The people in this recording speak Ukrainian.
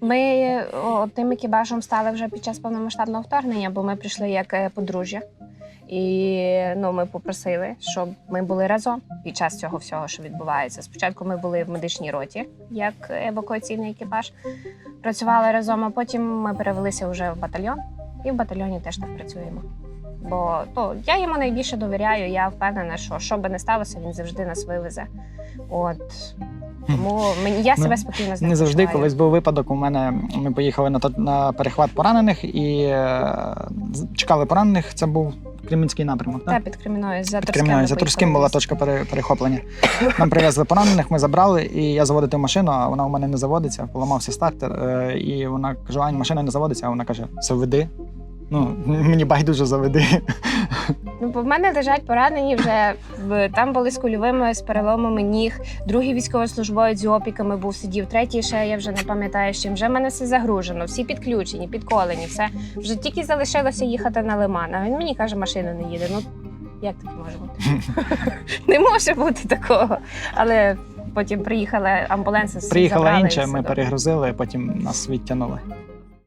Ми тим екіпажем стали вже під час повномасштабного вторгнення, бо ми прийшли як е, подружжя. І ну, ми попросили, щоб ми були разом під час цього всього, що відбувається. Спочатку ми були в медичній роті як евакуаційний екіпаж, працювали разом, а потім ми перевелися вже в батальйон, і в батальйоні теж так працюємо. Бо то, я йому найбільше довіряю, я впевнена, що що би не сталося, він завжди нас вивезе. От тому мені я Ну, себе спокійно з ним Не завжди колись був випадок. У мене ми поїхали на, на перехват поранених і е, чекали поранених. Це був Кремінський напрямок. Та під Креміною за Турським. За Турським була точка пере- перехоплення. Нам привезли поранених, ми забрали, і я заводити машину, а вона у мене не заводиться. Поламався стартер. е, І вона каже: Ань, машина не заводиться, а вона каже: заведи. Ну, мені байдуже заведи. Ну, бо в мене лежать поранені вже там були з кульовими, з переломами ніг. Другий військовослужбовець з опіками був сидів, третій ще я вже не пам'ятаю з чим. Вже в мене все загружено, всі підключені, підколені, все. Вже тільки залишилося їхати на лиман. А він мені каже, машина не їде. Ну як таке може бути? не може бути такого. Але потім приїхали амбуланси. всі Приїхала інша, ми перегрузили, потім нас відтягнули.